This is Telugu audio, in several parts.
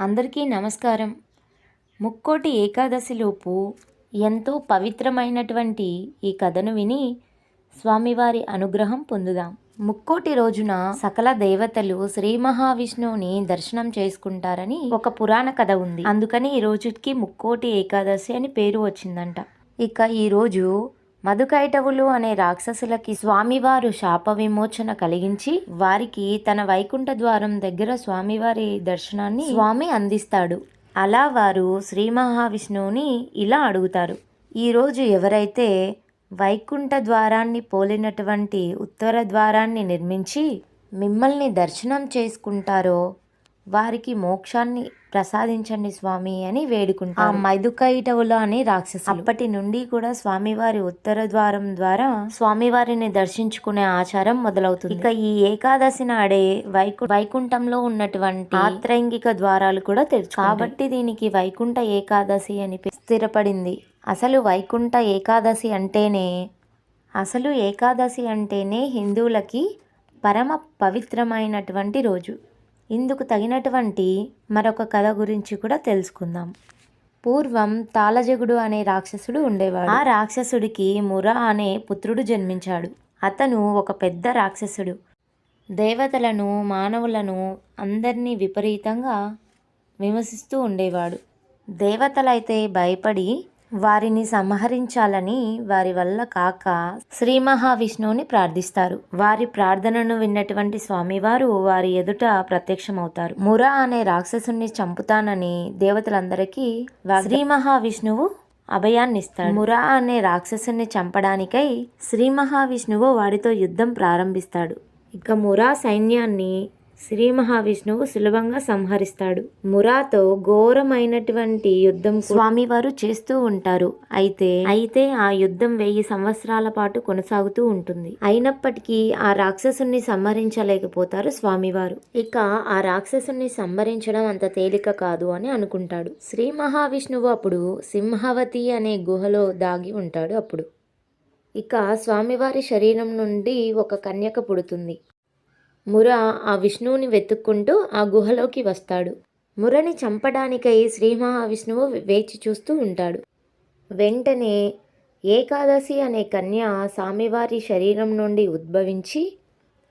అందరికీ నమస్కారం. ముక్కోటి ఏకాదశిలోపు ఎంతో పవిత్రమైనటువంటి ఈ కథను విని స్వామివారి అనుగ్రహం పొందుదాం. ముక్కోటి రోజున సకల దేవతలు శ్రీ మహావిష్ణువుని దర్శనం చేసుకుంటారని ఒక పురాణ కథ ఉంది. అందుకని ఈ రోజుకి ముక్కోటి ఏకాదశి అని పేరు వచ్చిందంట. ఇక ఈరోజు మధుకైటవులు అనే రాక్షసులకి స్వామివారు శాప విమోచన కలిగించి వారికి తన వైకుంఠ ద్వారం దగ్గర స్వామివారి దర్శనాన్ని స్వామి అందిస్తాడు. అలా వారు శ్రీ మహావిష్ణువుని ఇలా అడుగుతారు. ఈరోజు ఎవరైతే వైకుంఠ ద్వారాన్ని పోలినటువంటి ఉత్తర ద్వారాన్ని నిర్మించి మిమ్మల్ని దర్శనం చేసుకుంటారో వారికి మోక్షాన్ని ప్రసాదించండి స్వామి అని వేడుకుంటారు. ఆ మైదుకైటవుల అని రాక్షసు అప్పటి నుండి కూడా స్వామివారి ఉత్తర ద్వారం ద్వారా స్వామివారిని దర్శించుకునే ఆచారం మొదలవుతుంది. ఇక ఈ ఏకాదశి నాడే వైకు వైకుంఠంలో ఉన్నటువంటి ఆత్రైంగిక ద్వారాలు కూడా తెరుచు కాబట్టి దీనికి వైకుంఠ ఏకాదశి అని స్థిరపడింది. అసలు వైకుంఠ ఏకాదశి అంటేనే అసలు ఏకాదశి అంటేనే హిందువులకి పరమ పవిత్రమైనటువంటి రోజు. ఇందుకు తగినటువంటి మరొక కథ గురించి కూడా తెలుసుకుందాం. పూర్వం తాళజగుడు అనే రాక్షసుడు ఉండేవాడు. ఆ రాక్షసుడికి ముర అనే పుత్రుడు జన్మించాడు. అతను ఒక పెద్ద రాక్షసుడు. దేవతలను మానవులను అందరినీ విపరీతంగా విమర్శిస్తూ ఉండేవాడు. దేవతలైతే భయపడి వారిని సంహరించాలని వారి వల్ల కాక శ్రీ మహావిష్ణువుని ప్రార్థిస్తారు. వారి ప్రార్థనను విన్నటువంటి స్వామివారు వారి ఎదుట ప్రత్యక్షమవుతారు. ముర అనే రాక్షసుని చంపుతానని దేవతలందరికీ శ్రీ మహావిష్ణువు అభయాన్నిస్తాడు. ముర అనే రాక్షసుని చంపడానికై శ్రీ మహావిష్ణువు వాడితో యుద్ధం ప్రారంభిస్తాడు. ఇక మురా సైన్యాన్ని శ్రీ మహావిష్ణువు సులభంగా సంహరిస్తాడు. మురాతో ఘోరమైనటువంటి యుద్ధం స్వామివారు చేస్తూ ఉంటారు. అయితే అయితే ఆ యుద్ధం వెయ్యి సంవత్సరాల పాటు కొనసాగుతూ ఉంటుంది. అయినప్పటికీ ఆ రాక్షసుని సంహరించలేకపోతారు స్వామివారు. ఇక ఆ రాక్షసుని సంహరించడం అంత తేలిక కాదు అని అనుకుంటాడు. శ్రీ మహావిష్ణువు అప్పుడు సింహవతి అనే గుహలో దాగి ఉంటాడు అప్పుడు. ఇక స్వామివారి శరీరం నుండి ఒక కన్యక పుడుతుంది. ముర ఆ విష్ణువుని వెతుక్కుంటూ ఆ గుహలోకి వస్తాడు. మురని చంపడానికై శ్రీ మహావిష్ణువు వేచి చూస్తూ ఉంటాడు. వెంటనే ఏకాదశి అనే కన్య స్వామివారి శరీరం నుండి ఉద్భవించి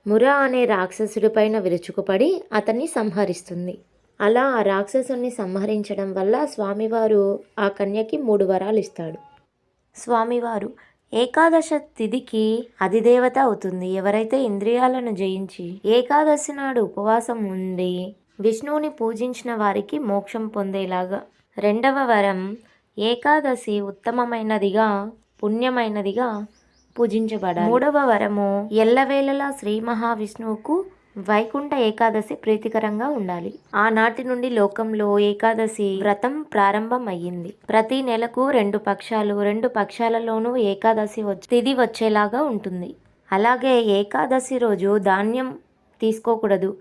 ముర అనే రాక్షసుడి పైన విరుచుకుపడి అతన్ని సంహరిస్తుంది. అలా ఆ రాక్షసుని సంహరించడం వల్ల స్వామివారు ఆ కన్యకి మూడు వరాలు ఇస్తాడు స్వామివారు ఏకాదశ తిథికి అధిదేవత అవుతుంది. ఎవరైతే ఇంద్రియాలను జయించి ఏకాదశి నాడు ఉపవాసం ఉండి విష్ణువుని పూజించిన వారికి మోక్షం పొందేలాగా రెండవ వరం ఏకాదశి ఉత్తమమైనదిగా పుణ్యమైనదిగా పూజించబడాలి. మూడవ వరము ఎల్లవేళలా శ్రీ మహావిష్ణువుకు వైకుంఠ ఏకాదశి ప్రీతికరంగా ఉండాలి. ఆనాటి నుండి లోకంలో ఏకాదశి వ్రతం ప్రారంభం అయ్యింది ప్రతి నెలకు రెండు పక్షాలు రెండు పక్షాలలోనూ ఏకాదశి వచ్చి తిథి వచ్చేలాగా ఉంటుంది. అలాగే ఏకాదశి రోజు ధాన్యం తీసుకోకూడదు.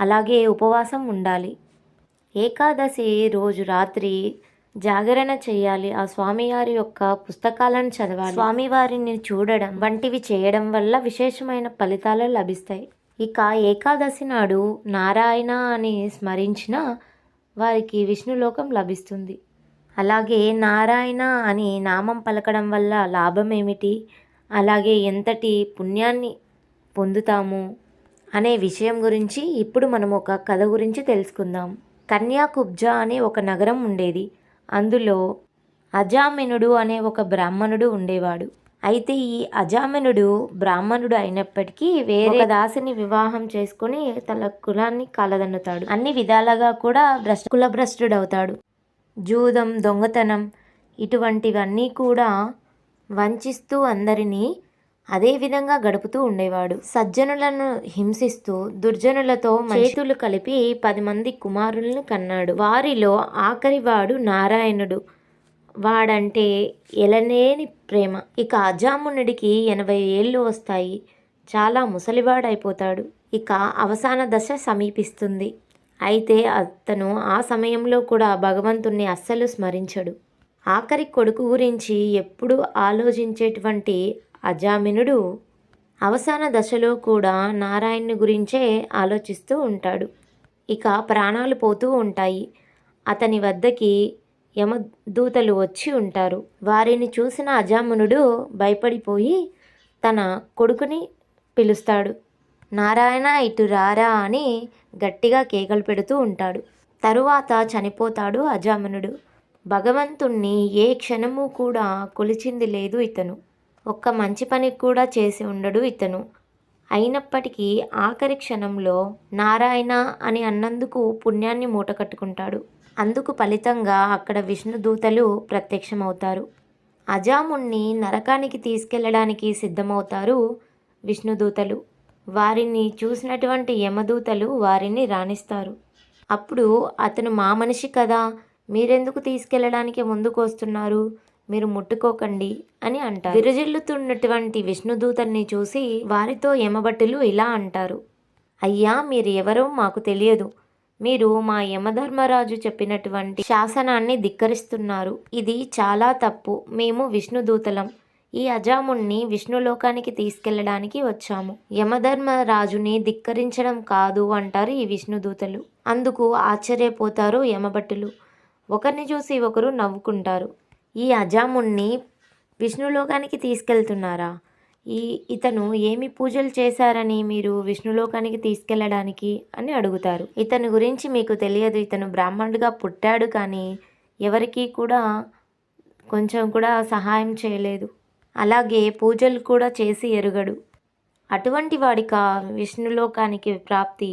అలాగే ఉపవాసం ఉండాలి. ఏకాదశి రోజు రాత్రి జాగరణ చేయాలి. ఆ స్వామివారి యొక్క పుస్తకాలను చదవాలి. స్వామివారిని చూడడం వంటివి చేయడం వల్ల విశేషమైన ఫలితాలు లభిస్తాయి. ఇక ఏకాదశి నాడు నారాయణ అని స్మరించిన వారికి విష్ణులోకం లభిస్తుంది. అలాగే నారాయణ అని నామం పలకడం వల్ల లాభం ఏమిటి అలాగే ఎంతటి పుణ్యాన్ని పొందుతాము? అనే విషయం గురించి ఇప్పుడు మనం ఒక కథ గురించి తెలుసుకుందాం. కన్యాకుబ్జా అనే ఒక నగరం ఉండేది. అందులో అజామినుడు అనే ఒక బ్రాహ్మణుడు ఉండేవాడు. అయితే ఈ అజామినుడు బ్రాహ్మణుడు అయినప్పటికీ వేరే దాసిని వివాహం చేసుకుని తన కులాన్ని కాలదన్నుతాడు. అన్ని విధాలుగా కూడా భ్రష్ట కులభ్రష్టుడు అవుతాడు జూదం దొంగతనం ఇటువంటివన్నీ కూడా వంచిస్తూ అందరినీ అదే విధంగా గడుపుతూ ఉండేవాడు. సజ్జనులను హింసిస్తూ దుర్జనులతో చేతులు కలిపి పది మంది కుమారులను కన్నాడు. వారిలో ఆఖరివాడు నారాయణుడు. వాడంటే ఎలనేని ప్రేమ. ఇక అజామునుడికి ఎనభై ఏళ్ళు వస్తాయి. చాలా ముసలివాడైపోతాడు. ఇక అవసాన దశ సమీపిస్తుంది. అయితే అతను ఆ సమయంలో కూడా భగవంతుణ్ణి అస్సలు స్మరించడు. ఆఖరి కొడుకు గురించి ఎప్పుడు ఆలోచించేటువంటి అజామినుడు అవసాన దశలో కూడా నారాయణుని గురించే ఆలోచిస్తూ ఉంటాడు. ఇక ప్రాణాలు పోతూ ఉంటాయి. అతని వద్దకి యమదూతలు వచ్చి ఉంటారు. వారిని చూసిన అజామునుడు భయపడిపోయి తన కొడుకుని పిలుస్తాడు. నారాయణ ఇటు రారా అని గట్టిగా కేకలు పెడుతూ ఉంటాడు. తరువాత చనిపోతాడు అజామనుడు. భగవంతుణ్ణి ఏ క్షణము కూడా కొలిచింది లేదు ఇతను. ఒక్క మంచి పని కూడా చేసి ఉండడు ఇతను. అయినప్పటికీ ఆఖరి క్షణంలో నారాయణ అని అన్నందుకు పుణ్యాన్ని మూటకట్టుకుంటాడు. అందుకు ఫలితంగా అక్కడ విష్ణుదూతలు ప్రత్యక్షమవుతారు. అజాముణ్ణి నరకానికి తీసుకెళ్ళడానికి సిద్ధమవుతారు విష్ణుదూతలు వారిని చూసినటువంటి యమదూతలు వారిని రాణిస్తారు. అప్పుడు అతను మా మనిషి కదా మీరెందుకు తీసుకెళ్ళడానికి ముందుకు వస్తున్నారు మీరు ముట్టుకోకండి అని అంటారు. విరజిల్లుతున్నటువంటి విష్ణుదూతల్ని చూసి వారితో యమభట్టులు ఇలా అంటారు. అయ్యా మీరు ఎవరో మాకు తెలియదు. మీరు మా యమధర్మరాజు చెప్పినటువంటి శాసనాన్ని ధిక్కరిస్తున్నారు. ఇది చాలా తప్పు. మేము విష్ణుదూతలం. ఈ అజాముణ్ణి విష్ణులోకానికి తీసుకెళ్ళడానికి వచ్చాము. యమధర్మరాజుని ధిక్కరించడం కాదు అంటారు ఈ విష్ణుదూతలు. అందుకు ఆశ్చర్యపోతారు యమభట్టులు ఒకరిని చూసి ఒకరు నవ్వుకుంటారు. ఈ అజాముణ్ణి విష్ణులోకానికి తీసుకెళ్తున్నారా? ఈ ఇతను ఏమి పూజలు చేశారని మీరు విష్ణులోకానికి తీసుకెళ్ళడానికి అని అడుగుతారు. ఇతని గురించి మీకు తెలియదు. ఇతను బ్రాహ్మణుడిగా పుట్టాడు కానీ ఎవరికీ కూడా కొంచెం కూడా సహాయం చేయలేదు. అలాగే పూజలు కూడా చేసి ఎరుగడు. అటువంటి వాడిక విష్ణులోకానికి ప్రాప్తి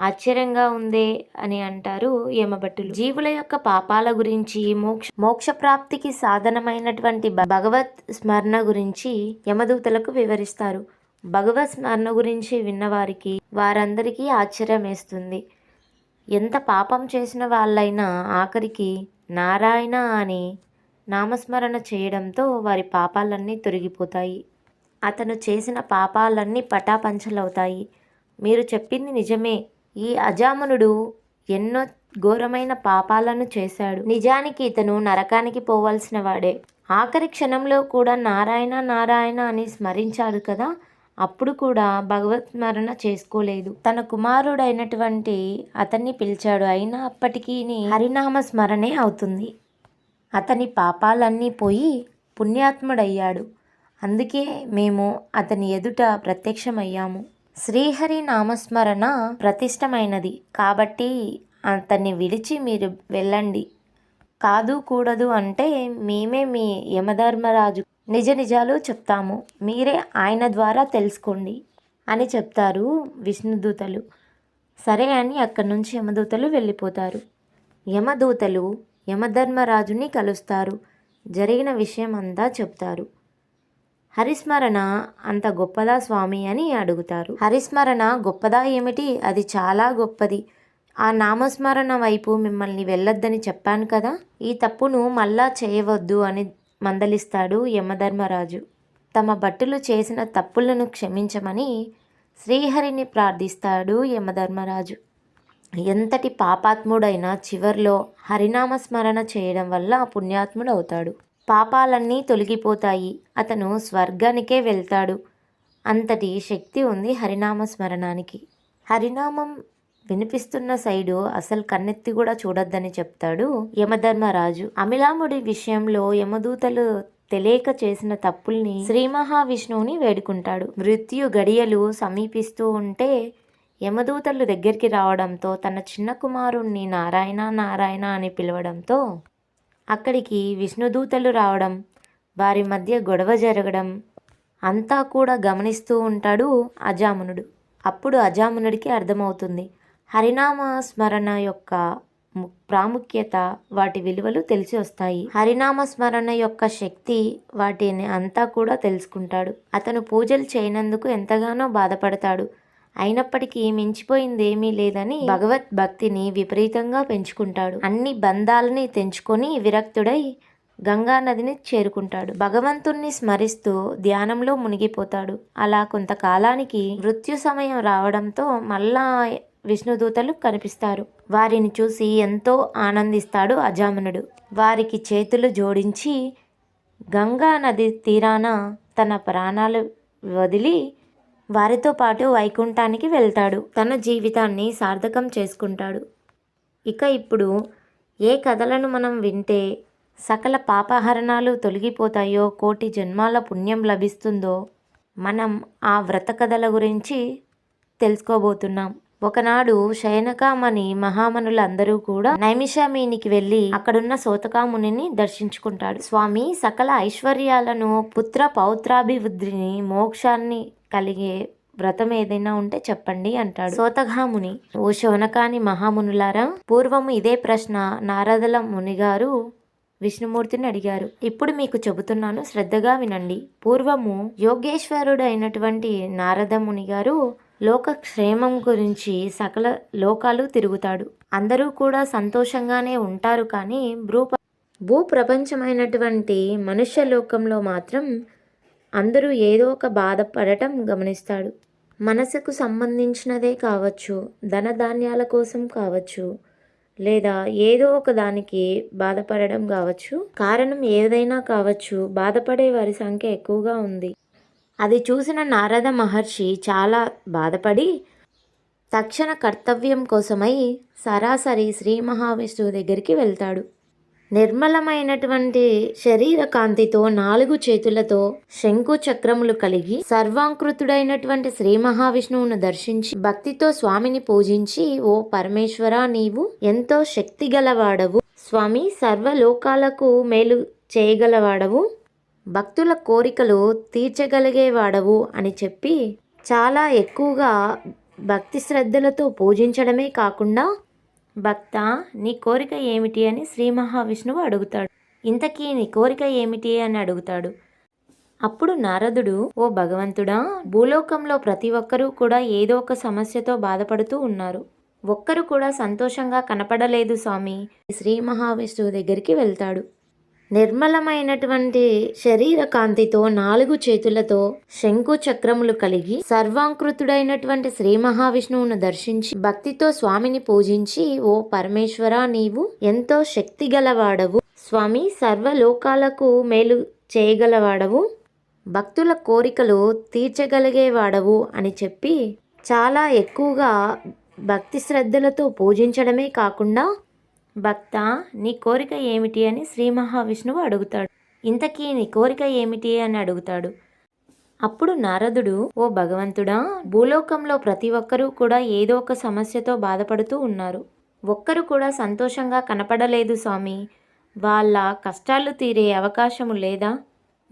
ఆశ్చర్యంగా ఉందే అని అంటారు యమభట్టులు జీవుల యొక్క పాపాల గురించి మోక్ష మోక్ష ప్రాప్తికి సాధనమైనటువంటి భగవత్ స్మరణ గురించి యమదూతలకు వివరిస్తారు. భగవత్ స్మరణ గురించి విన్నవారికి వారందరికీ ఆశ్చర్యం వేస్తుంది. ఎంత పాపం చేసిన వాళ్ళైనా ఆఖరికి నారాయణ అని నామస్మరణ చేయడంతో వారి పాపాలన్నీ తొలగిపోతాయి. అతను చేసిన పాపాలన్నీ పటాపంచలవుతాయి. మీరు చెప్పింది నిజమే. ఈ అజామనుడు ఎన్నో ఘోరమైన పాపాలను చేశాడు. నిజానికి ఇతను నరకానికి పోవాల్సిన వాడే ఆఖరి క్షణంలో కూడా నారాయణ నారాయణ అని స్మరించాడు కదా అప్పుడు కూడా భగవత్ స్మరణ చేసుకోలేదు. తన కుమారుడైనటువంటి అతన్ని పిలిచాడు. అయినా అప్పటికీ హరినామ స్మరణే అవుతుంది. అతని పాపాలన్నీ పోయి పుణ్యాత్ముడయ్యాడు. అందుకే మేము అతని ఎదుట ప్రత్యక్షమయ్యాము. శ్రీహరి నామస్మరణ ప్రతిష్టమైనది. కాబట్టి అతన్ని విడిచి మీరు వెళ్ళండి. కాదు కూడదు అంటే మేమే మీ యమధర్మరాజు. నిజ నిజాలు చెప్తాము. మీరే ఆయన ద్వారా తెలుసుకోండి అని చెప్తారు విష్ణుదూతలు. సరే అని అక్కడి నుంచి యమదూతలు వెళ్ళిపోతారు. యమదూతలు యమధర్మరాజుని కలుస్తారు. జరిగిన విషయం అంతా చెప్తారు. హరిస్మరణ అంత గొప్పదా స్వామి అని అడుగుతారు. హరిస్మరణ గొప్పదా ఏమిటి? అది చాలా గొప్పది. ఆ నామస్మరణ వైపు మిమ్మల్ని వెళ్ళొద్దని చెప్పాను కదా? ఈ తప్పును మళ్ళా చేయవద్దు అని మందలిస్తాడు యమధర్మరాజు. తమ భట్టులు చేసిన తప్పులను క్షమించమని శ్రీహరిని ప్రార్థిస్తాడు యమధర్మరాజు. ఎంతటి పాపాత్ముడైనా చివర్లో హరినామస్మరణ చేయడం వల్ల పుణ్యాత్ముడు అవుతాడు పాపాలన్నీ తొలగిపోతాయి. అతను స్వర్గానికే వెళ్తాడు. అంతటి శక్తి ఉంది హరినామ స్మరణానికి. హరినామం వినిపిస్తున్న సైడు అసలు కన్నెత్తి కూడా చూడొద్దని చెప్తాడు యమధర్మరాజు. అమిలాముడి విషయంలో యమదూతలు తెలియక చేసిన తప్పుల్ని శ్రీ మహావిష్ణువుని వేడుకుంటాడు. మృత్యు గడియలు సమీపిస్తూ ఉంటే యమదూతలు దగ్గరికి రావడంతో తన చిన్న కుమారుణ్ణి నారాయణ నారాయణ అని పిలవడంతో అక్కడికి విష్ణుదూతలు రావడం వారి మధ్య గొడవ జరగడం అంతా కూడా గమనిస్తూ ఉంటాడు అజామునుడు. అప్పుడు అజామునుడికి అర్థమవుతుంది. హరినామ స్మరణ యొక్క ము- ప్రాముఖ్యత వాటి విలువలు తెలిసి వస్తాయి. హరినామ స్మరణ యొక్క శక్తి వాటిని అంతా కూడా తెలుసుకుంటాడు. అతను పూజలు చేయనందుకు ఎంతగానో బాధపడతాడు. అయినప్పటికీ మించిపోయింది ఏమీ లేదని భగవత్ భక్తిని విపరీతంగా పెంచుకుంటాడు. అన్ని బంధాలని తెంచుకొని విరక్తుడై గంగా నదిని చేరుకుంటాడు. భగవంతుణ్ణి స్మరిస్తూ ధ్యానంలో మునిగిపోతాడు. అలా కొంతకాలానికి మృత్యు సమయం రావడంతో మళ్ళా విష్ణుదూతలు కనిపిస్తారు. వారిని చూసి ఎంతో ఆనందిస్తాడు అజామనుడు వారికి చేతులు జోడించి గంగా నది తీరాన తన ప్రాణాలు వదిలి వారితో పాటు వైకుంఠానికి వెళ్తాడు. తన జీవితాన్ని సార్థకం చేసుకుంటాడు. ఇక ఇప్పుడు ఏ కథలను మనం వింటే సకల పాపహరణాలు తొలగిపోతాయో కోటి జన్మాల పుణ్యం లభిస్తుందో మనం ఆ వ్రత కథల గురించి తెలుసుకోబోతున్నాం. ఒకనాడు శయనకామణి మహామనులందరూ కూడా నైమిషామీనికి వెళ్ళి అక్కడున్న సోతకామునిని దర్శించుకుంటాడు. స్వామి సకల ఐశ్వర్యాలను పుత్ర పౌత్రాభివృద్ధిని మోక్షాన్ని కలిగే వ్రతం ఏదైనా ఉంటే చెప్పండి అంటాడు. సోతఘాముని ఓ శౌనకాని మహామునులారా పూర్వము ఇదే ప్రశ్న నారదల మునిగారు విష్ణుమూర్తిని అడిగారు. ఇప్పుడు మీకు చెబుతున్నాను శ్రద్ధగా వినండి. పూర్వము యోగేశ్వరుడు అయినటువంటి నారద ముని గారు లోక క్షేమం గురించి సకల లోకాలు తిరుగుతాడు. అందరూ కూడా సంతోషంగానే ఉంటారు కానీ భూ భూప్రపంచమైనటువంటి మనుష్య లోకంలో మాత్రం అందరూ ఏదో ఒక బాధపడటం గమనిస్తాడు. మనసుకు సంబంధించినదే కావచ్చు ధనధాన్యాల కోసం కావచ్చు లేదా ఏదో ఒక దానికి బాధపడడం కావచ్చు. కారణం ఏదైనా కావచ్చు బాధపడే వారి సంఖ్య ఎక్కువగా ఉంది. అది చూసిన నారద మహర్షి చాలా బాధపడి తక్షణ కర్తవ్యం కోసమై సరాసరి శ్రీ మహావిష్ణువు దగ్గరికి వెళ్తాడు. నిర్మలమైనటువంటి శరీర కాంతితో నాలుగు చేతులతో శంకు చక్రములు కలిగి సర్వాంకృతుడైనటువంటి శ్రీ మహావిష్ణువును దర్శించి భక్తితో స్వామిని పూజించి ఓ పరమేశ్వర నీవు ఎంతో శక్తి గలవాడవు స్వామి సర్వలోకాలకు మేలు చేయగలవాడవు. భక్తుల కోరికలు తీర్చగలిగేవాడవు అని చెప్పి చాలా ఎక్కువగా భక్తి శ్రద్ధలతో పూజించడమే కాకుండా భక్త నీ కోరిక ఏమిటి అని శ్రీ మహావిష్ణువు అడుగుతాడు. ఇంతకీ నీ కోరిక ఏమిటి అని అడుగుతాడు. అప్పుడు నారదుడు ఓ భగవంతుడా భూలోకంలో ప్రతి ఒక్కరూ కూడా ఏదో ఒక సమస్యతో బాధపడుతూ ఉన్నారు. ఒక్కరు కూడా సంతోషంగా కనపడలేదు స్వామి. శ్రీ మహావిష్ణువు దగ్గరికి వెళ్తాడు. నిర్మలమైనటువంటి శరీర కాంతితో నాలుగు చేతులతో శంకు చక్రములు కలిగి సర్వాంకృతుడైనటువంటి శ్రీ మహావిష్ణువును దర్శించి భక్తితో స్వామిని పూజించి ఓ పరమేశ్వర నీవు ఎంతో శక్తి గలవాడవు స్వామి సర్వలోకాలకు మేలు చేయగలవాడవు. భక్తుల కోరికలు తీర్చగలిగేవాడవు అని చెప్పి చాలా ఎక్కువగా భక్తి శ్రద్ధలతో పూజించడమే కాకుండా భక్త నీ కోరిక ఏమిటి అని శ్రీ మహావిష్ణువు అడుగుతాడు. ఇంతకీ నీ కోరిక ఏమిటి అని అడుగుతాడు. అప్పుడు నారదుడు ఓ భగవంతుడా భూలోకంలో ప్రతి ఒక్కరూ కూడా ఏదో ఒక సమస్యతో బాధపడుతూ ఉన్నారు. ఒక్కరు కూడా సంతోషంగా కనపడలేదు స్వామి. వాళ్ళ కష్టాలు తీరే అవకాశము లేదా?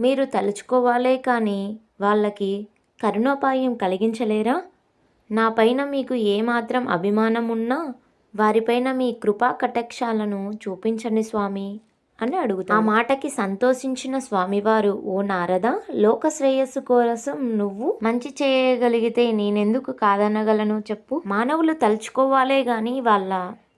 మీరు తలుచుకోవాలే కానీ వాళ్ళకి కరుణోపాయం కలిగించలేరా? నా పైన మీకు ఏమాత్రం అభిమానం ఉన్నా వారిపైన మీ కృపా కటాక్షాలను చూపించండి స్వామి అని అడుగుతా ఆ మాటకి సంతోషించిన స్వామివారు ఓ నారద లోక శ్రేయస్సు కోసం నువ్వు మంచి చేయగలిగితే నేనెందుకు కాదనగలను చెప్పు. మానవులు తలుచుకోవాలే గాని వాళ్ళ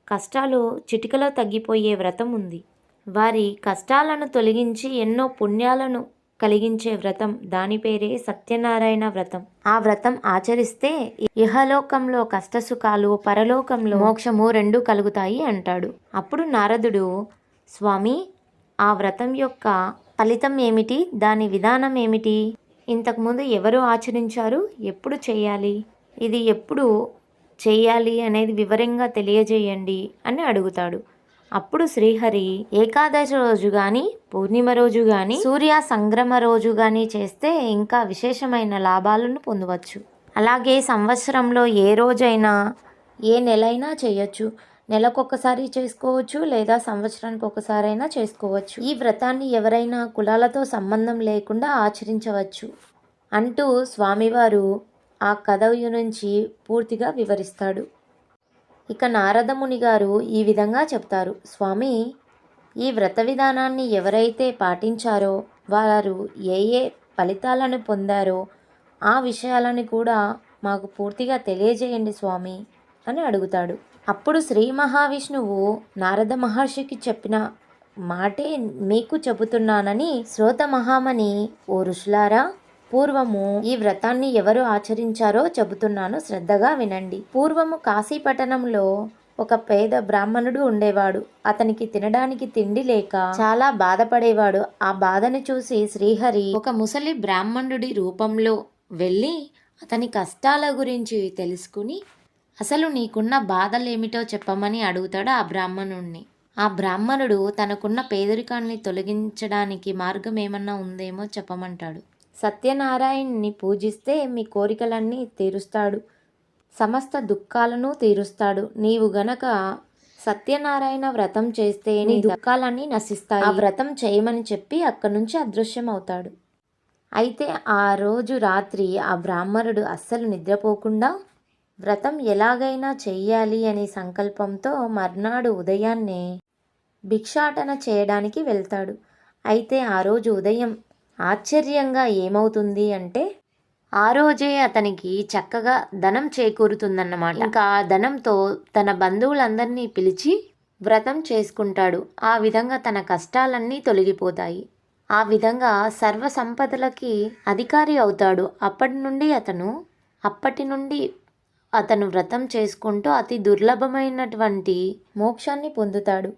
కష్టాలు చిటికలో తగ్గిపోయే వ్రతం ఉంది. వారి కష్టాలను తొలగించి ఎన్నో పుణ్యాలను కలిగించే వ్రతం. దాని పేరే సత్యనారాయణ వ్రతం. ఆ వ్రతం ఆచరిస్తే ఇహలోకంలో కష్టసుఖాలు పరలోకంలో మోక్షము రెండు కలుగుతాయి అంటాడు. అప్పుడు నారదుడు స్వామి ఆ వ్రతం యొక్క ఫలితం ఏమిటి? దాని విధానం ఏమిటి? ఇంతకుముందు ఎవరు ఆచరించారు? ఎప్పుడు చేయాలి? ఇది ఎప్పుడు చేయాలి అనేది వివరంగా తెలియజేయండి అని అడుగుతాడు. అప్పుడు శ్రీహరి ఏకాదశి రోజు కానీ పూర్ణిమ రోజు కానీ సూర్య సంగ్రమ రోజు కానీ చేస్తే ఇంకా విశేషమైన లాభాలను పొందవచ్చు. అలాగే సంవత్సరంలో ఏ రోజైనా ఏ నెలైనా చేయొచ్చు. నెలకొకసారి చేసుకోవచ్చు లేదా సంవత్సరానికి ఒకసారైనా చేసుకోవచ్చు. ఈ వ్రతాన్ని ఎవరైనా కులాలతో సంబంధం లేకుండా ఆచరించవచ్చు అంటూ స్వామివారు ఆ కథ నుంచి పూర్తిగా వివరిస్తాడు. ఇక నారదముని గారు ఈ విధంగా చెప్తారు. స్వామి ఈ వ్రత విధానాన్ని ఎవరైతే పాటించారో వారు ఏ ఏ ఫలితాలను పొందారో ఆ విషయాలను కూడా మాకు పూర్తిగా తెలియజేయండి స్వామి అని అడుగుతాడు. అప్పుడు శ్రీ మహావిష్ణువు నారద మహర్షికి చెప్పిన మాటే మీకు చెబుతున్నానని శ్రోత మహామణి ఓ ఋషులారా పూర్వము ఈ వ్రతాన్ని ఎవరు ఆచరించారో చెబుతున్నాను. శ్రద్ధగా వినండి. పూర్వము కాశీపట్టణంలో ఒక పేద బ్రాహ్మణుడు ఉండేవాడు. అతనికి తినడానికి తిండి లేక చాలా బాధపడేవాడు. ఆ బాధను చూసి శ్రీహరి ఒక ముసలి బ్రాహ్మణుడి రూపంలో వెళ్ళి అతని కష్టాల గురించి తెలుసుకుని అసలు నీకున్న బాధలేమిటో చెప్పమని అడుగుతాడు ఆ బ్రాహ్మణుణ్ణి. ఆ బ్రాహ్మణుడు తనకున్న పేదరికాన్ని తొలగించడానికి మార్గం ఏమన్నా ఉందేమో చెప్పమంటాడు. సత్యనారాయణ్ణి పూజిస్తే మీ కోరికలన్నీ తీరుస్తాడు. సమస్త దుఃఖాలను తీరుస్తాడు. నీవు గనక సత్యనారాయణ వ్రతం చేస్తే నీ దుఃఖాలన్నీ నశిస్తాయి. ఆ వ్రతం చేయమని చెప్పి అక్కడి నుంచి అదృశ్యం అవుతాడు అయితే ఆ రోజు రాత్రి ఆ బ్రాహ్మణుడు అస్సలు నిద్రపోకుండా వ్రతం ఎలాగైనా చెయ్యాలి అనే సంకల్పంతో మర్నాడు ఉదయాన్నే భిక్షాటన చేయడానికి వెళ్తాడు. అయితే ఆ రోజు ఉదయం ఆశ్చర్యంగా ఏమవుతుంది అంటే ఆ రోజే అతనికి చక్కగా ధనం చేకూరుతుందన్నమాట. ఇంకా ఆ ధనంతో తన బంధువులందరినీ పిలిచి వ్రతం చేసుకుంటాడు. ఆ విధంగా తన కష్టాలన్నీ తొలగిపోతాయి. ఆ విధంగా సర్వ సంపదలకి అధికారి అవుతాడు. అప్పటి నుండి అతను అప్పటి నుండి అతను వ్రతం చేసుకుంటూ అతి దుర్లభమైనటువంటి మోక్షాన్ని పొందుతాడు.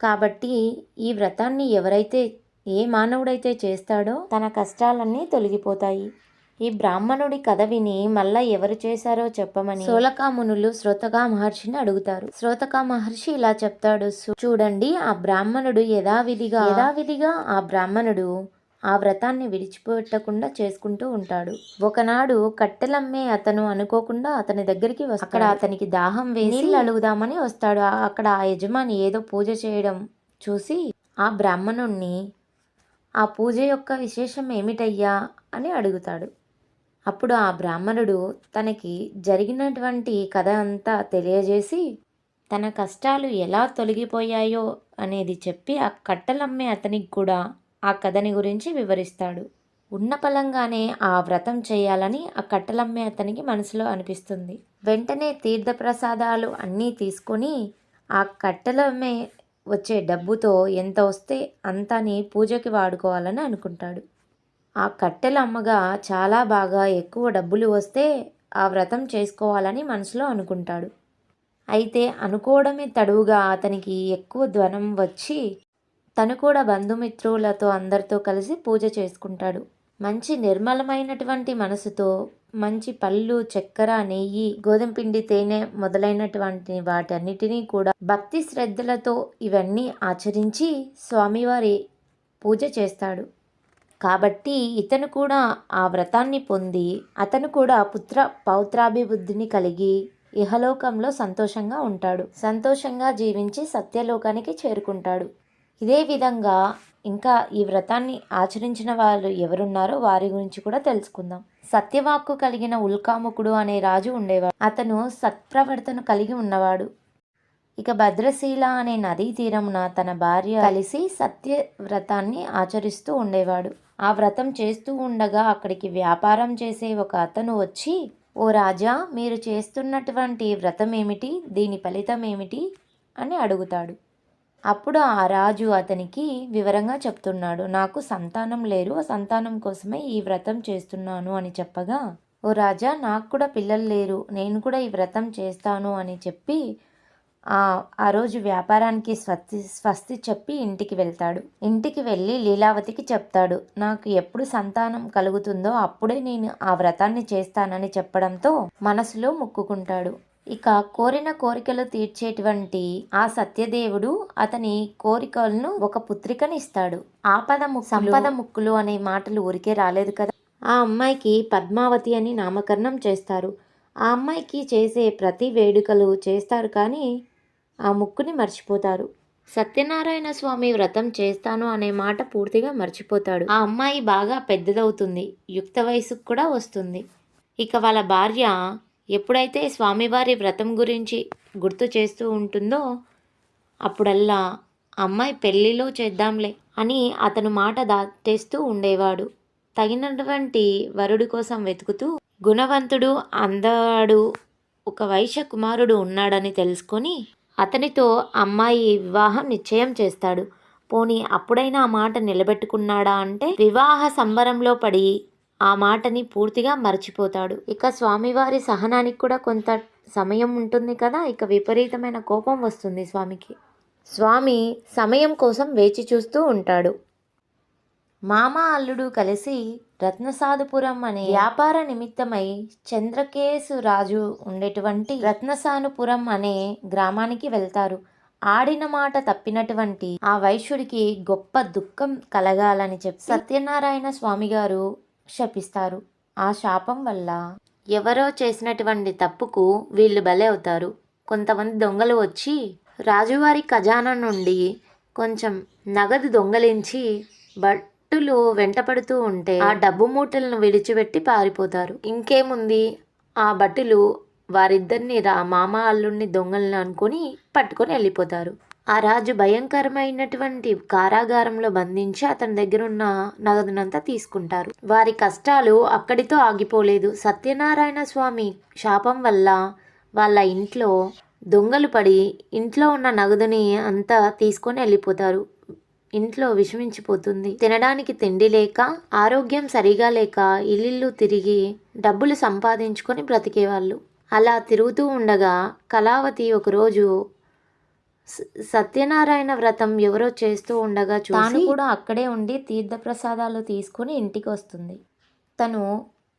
కాబట్టి ఈ వ్రతాన్ని ఎవరైతే ఏ మానవుడైతే చేస్తాడో తన కష్టాలన్నీ తొలగిపోతాయి. ఈ బ్రాహ్మణుడి కథ విని మళ్ళా ఎవరు చేశారో చెప్పమని సోలకామునులు శ్రోతకా మహర్షిని అడుగుతారు. శ్రోతకా మహర్షి ఇలా చెప్తాడు చూడండి ఆ బ్రాహ్మణుడు యథావిధిగా యథావిధిగా ఆ బ్రాహ్మణుడు ఆ వ్రతాన్ని విడిచిపెట్టకుండా చేసుకుంటూ ఉంటాడు. ఒకనాడు కట్టెలమ్మే అతను అనుకోకుండా అతని దగ్గరికి వస్తాడు. అక్కడ అతనికి దాహం వేసి నీళ్ళు అడుగుదామని వస్తాడు. అక్కడ ఆ యజమాని ఏదో పూజ చేయడం చూసి ఆ బ్రాహ్మణుణ్ణి ఆ పూజ యొక్క విశేషం ఏమిటయ్యా? అని అడుగుతాడు. అప్పుడు ఆ బ్రాహ్మణుడు తనకి జరిగినటువంటి కథ అంతా తెలియజేసి తన కష్టాలు ఎలా తొలగిపోయాయో అనేది చెప్పి ఆ కట్టెలమ్మే అతనికి కూడా ఆ కథని గురించి వివరిస్తాడు. ఉన్న పలంగానే ఆ వ్రతం చేయాలని ఆ కట్టెలమ్మే అతనికి మనసులో అనిపిస్తుంది. వెంటనే తీర్థప్రసాదాలు అన్నీ తీసుకొని ఆ కట్టెలమ్మే వచ్చే డబ్బుతో ఎంత వస్తే అంతని పూజకి వాడుకోవాలని అనుకుంటాడు. ఆ కట్టెల అమ్మగా చాలా బాగా ఎక్కువ డబ్బులు వస్తే ఆ వ్రతం చేసుకోవాలని మనసులో అనుకుంటాడు. అయితే అనుకోవడమే తడువుగా అతనికి ఎక్కువ ధ్వనం వచ్చి తను కూడా బంధుమిత్రులతో అందరితో కలిసి పూజ చేసుకుంటాడు. మంచి నిర్మలమైనటువంటి మనసుతో మంచి పళ్ళు చక్కెర నెయ్యి గోధుమ పిండి తేనె మొదలైనటువంటి వాటన్నిటినీ కూడా భక్తి శ్రద్ధలతో ఇవన్నీ ఆచరించి స్వామివారి పూజ చేస్తాడు. కాబట్టి ఇతను కూడా ఆ వ్రతాన్ని పొంది అతను కూడా పుత్ర పౌత్రాభివృద్ధిని కలిగి ఇహలోకంలో సంతోషంగా ఉంటాడు. సంతోషంగా జీవించి సత్యలోకానికి చేరుకుంటాడు. ఇదే విధంగా ఇంకా ఈ వ్రతాన్ని ఆచరించిన వాళ్ళు ఎవరున్నారో వారి గురించి కూడా తెలుసుకుందాం. సత్యవాక్కు కలిగిన ఉల్కాముకుడు అనే రాజు ఉండేవాడు. అతను సత్ప్రవర్తన కలిగి ఉన్నవాడు. ఇక భద్రశీల అనే నదీ తీరమున తన భార్య కలిసి సత్య వ్రతాన్ని ఆచరిస్తూ ఉండేవాడు. ఆ వ్రతం చేస్తూ ఉండగా అక్కడికి వ్యాపారం చేసే ఒక అతను వచ్చి ఓ రాజా మీరు చేస్తున్నటువంటి వ్రతం ఏమిటి దీని ఫలితం ఏమిటి అని అడుగుతాడు. అప్పుడు ఆ రాజు అతనికి వివరంగా చెప్తున్నాడు నాకు సంతానం లేరు ఆ సంతానం కోసమే ఈ వ్రతం చేస్తున్నాను అని చెప్పగా ఓ రాజా నాకు కూడా పిల్లలు లేరు నేను కూడా ఈ వ్రతం చేస్తాను అని చెప్పి ఆ ఆ రోజు వ్యాపారానికి స్వస్తి స్వస్తి చెప్పి ఇంటికి వెళ్తాడు. ఇంటికి వెళ్ళి లీలావతికి చెప్తాడు నాకు ఎప్పుడు సంతానం కలుగుతుందో అప్పుడే నేను ఆ వ్రతాన్ని చేస్తానని చెప్పడంతో మనసులో మొక్కుకుంటాడు. ఇక కోరిన కోరికలు తీర్చేటువంటి ఆ సత్యదేవుడు అతని కోరికలను ఒక పుత్రికనిస్తాడు ఆపద సంపద ముక్కులు అనే మాటలు ఊరికే రాలేదు కదా. ఆ అమ్మాయికి పద్మావతి అని నామకరణం చేస్తారు. ఆ అమ్మాయికి చేసే ప్రతి వేడుకలు చేస్తారు కానీ ఆ ముక్కుని మర్చిపోతారు. సత్యనారాయణ స్వామి వ్రతం చేస్తాను అనే మాట పూర్తిగా మర్చిపోతాడు. ఆ అమ్మాయి బాగా పెద్దదవుతుంది. యుక్త వయసుకు కూడా వస్తుంది. ఇక వాళ్ళ భార్య ఎప్పుడైతే స్వామివారి వ్రతం గురించి గుర్తు చేస్తూ ఉంటుందో అప్పుడల్లా అమ్మాయి పెళ్ళిలో చేద్దాంలే అని అతను మాట దాటేస్తూ ఉండేవాడు. తగినటువంటి వరుడు కోసం వెతుకుతూ గుణవంతుడు అందడు ఒక వైశ్య కుమారుడు ఉన్నాడని తెలుసుకొని అతనితో అమ్మాయి వివాహం నిశ్చయం చేస్తాడు. పోనీ అప్పుడైనా ఆ మాట నిలబెట్టుకున్నాడా అంటే వివాహ సంబరంలో పడి ఆ మాటని పూర్తిగా మర్చిపోతాడు. ఇక స్వామివారి సహనానికి కూడా కొంత సమయం ఉంటుంది కదా ఇక విపరీతమైన కోపం వస్తుంది స్వామికి. స్వామి సమయం కోసం వేచి చూస్తూ ఉంటాడు. మామ అల్లుడు కలిసి రత్నసాధుపురం అనే వ్యాపార నిమిత్తమై చంద్రకేశు రాజు ఉండేటువంటి రత్నసానుపురం అనే గ్రామానికి వెళ్తారు. ఆడిన మాట తప్పినటువంటి ఆ వైశ్యుడికి గొప్ప దుఃఖం కలగాలని చెప్పి సత్యనారాయణ స్వామి గారు శపిస్తారు ఆ శాపం వల్ల ఎవరో చేసినటువంటి తప్పుకు వీళ్ళు బలే అవుతారు. కొంతమంది దొంగలు వచ్చి రాజువారి ఖజానా నుండి కొంచెం నగదు దొంగలించి భట్టులు వెంటపడుతూ ఉంటే ఆ డబ్బు మూటలను విడిచిపెట్టి పారిపోతారు. ఇంకేముంది? ఆ బట్టులు వారిద్దరిని రా మామ అల్లుడిని దొంగలను అనుకొని పట్టుకొని వెళ్ళిపోతారు. ఆ రాజు భయంకరమైనటువంటి కారాగారంలో బంధించి అతని దగ్గర ఉన్న నగదునంతా తీసుకుంటారు. వారి కష్టాలు అక్కడితో ఆగిపోలేదు. సత్యనారాయణ స్వామి శాపం వల్ల వాళ్ళ ఇంట్లో దొంగలు పడి ఇంట్లో ఉన్న నగదుని అంతా తీసుకొని వెళ్ళిపోతారు. ఇంట్లో విషమించిపోతుంది. తినడానికి తిండి లేక ఆరోగ్యం సరిగా లేక ఇల్లు తిరిగి డబ్బులు సంపాదించుకొని బ్రతికేవాళ్ళు. అలా తిరుగుతూ ఉండగా కళావతి ఒకరోజు సత్యనారాయణ వ్రతం ఎవరో చేస్తూ ఉండగా చూసి తాను కూడా అక్కడే ఉండి తీర్థప్రసాదాలు తీసుకుని ఇంటికి వస్తుంది తను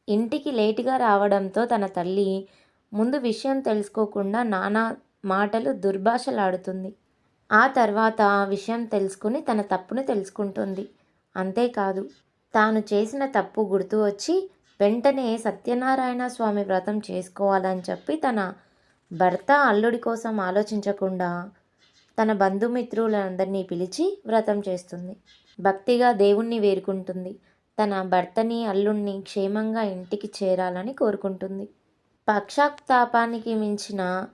ఇంటికి లేటుగా రావడంతో తన తల్లి ముందు విషయం తెలుసుకోకుండా నానా మాటలు దుర్భాషలాడుతుంది. ఆ తర్వాత ఆ విషయం తెలుసుకుని తన తప్పును తెలుసుకుంటుంది. అంతేకాదు తాను చేసిన తప్పు గుర్తు వచ్చి వెంటనే సత్యనారాయణ స్వామి వ్రతం చేసుకోవాలని చెప్పి తన భర్త అల్లుడి కోసం ఆలోచించకుండా తన బంధుమిత్రులందరినీ పిలిచి వ్రతం చేస్తుంది. భక్తిగా దేవుణ్ణి వేరుకుంటుంది తన భర్తని అల్లుణ్ణి క్షేమంగా ఇంటికి చేరాలని కోరుకుంటుంది. పక్షాతాపానికి మించిన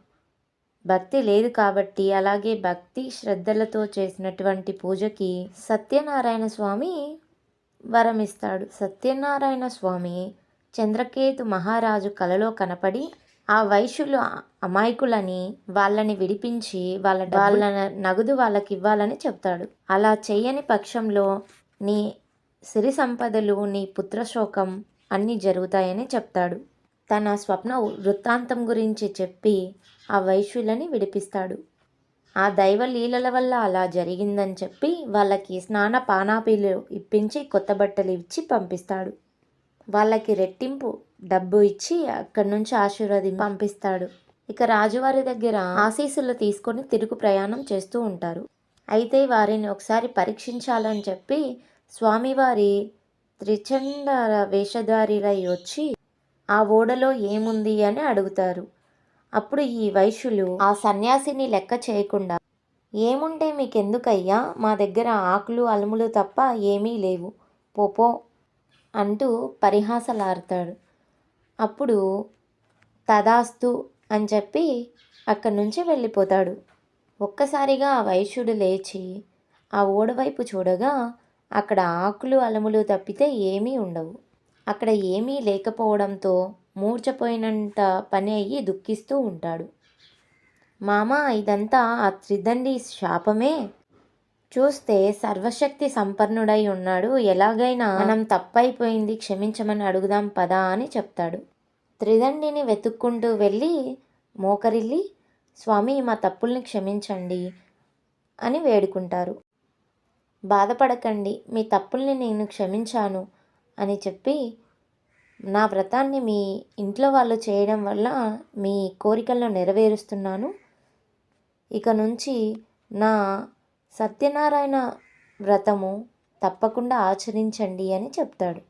భక్తి లేదు కాబట్టి అలాగే భక్తి శ్రద్ధలతో చేసినటువంటి పూజకి సత్యనారాయణ స్వామి వరమిస్తాడు. సత్యనారాయణ స్వామి చంద్రకేతు మహారాజు కలలో కనపడి ఆ వైశ్యులు అమాయకులని వాళ్ళని విడిపించి వాళ్ళ వాళ్ళ నగదు వాళ్ళకి ఇవ్వాలని చెప్తాడు. అలా చేయని పక్షంలో నీ సిరి సంపదలు నీ పుత్రశోకం అన్నీ జరుగుతాయని చెప్తాడు. తన స్వప్న వృత్తాంతం గురించి చెప్పి ఆ వైశ్యులని విడిపిస్తాడు. ఆ దైవ లీలల వల్ల అలా జరిగిందని చెప్పి వాళ్ళకి స్నాన పానాపీలు ఇప్పించి కొత్త బట్టలు ఇచ్చి పంపిస్తాడు. వాళ్ళకి రెట్టింపు డబ్బు ఇచ్చి అక్కడి నుంచి ఆశీర్వాది పంపిస్తాడు. ఇక రాజువారి దగ్గర ఆశీస్సులు తీసుకొని తిరుగు ప్రయాణం చేస్తూ ఉంటారు. అయితే వారిని ఒకసారి పరీక్షించాలని చెప్పి స్వామివారి త్రిచండ వేషధారిలై వచ్చి ఆ ఓడలో ఏముంది? అని అడుగుతారు. అప్పుడు ఈ వైశ్యులు ఆ సన్యాసిని లెక్క చేయకుండా ఏముంటే మీకెందుకయ్యా? మా దగ్గర ఆకులు అలుములు తప్ప ఏమీ లేవు. పోపో అంటూ పరిహాసలాడతాడు. అప్పుడు తదాస్తు అని చెప్పి అక్కడి నుంచి వెళ్ళిపోతాడు. ఒక్కసారిగా ఆ వైశ్యుడు లేచి ఆ ఓడవైపు చూడగా అక్కడ ఆకులు అలములు తప్పితే ఏమీ ఉండవు. అక్కడ ఏమీ లేకపోవడంతో మూర్చపోయినంత పని అయ్యి దుఃఖిస్తూ ఉంటాడు. మామ ఇదంతా ఆ త్రిదండి శాపమే? చూస్తే సర్వశక్తి సంపన్నుడై ఉన్నాడు. ఎలాగైనా మనం తప్పైపోయింది క్షమించమని అడుగుదాం పదా అని చెప్తాడు. త్రిదండిని వెతుక్కుంటూ వెళ్ళి మోకరిల్లి స్వామి మా తప్పుల్ని క్షమించండి అని వేడుకుంటారు. బాధపడకండి మీ తప్పుల్ని నేను క్షమించాను అని చెప్పి నా వ్రతాన్ని మీ ఇంట్లో వాళ్ళు చేయడం వల్ల మీ కోరికలను నెరవేరుస్తున్నాను. ఇక నుంచి నా సత్యనారాయణ వ్రతము తప్పకుండా ఆచరించండి అని చెప్తాడు.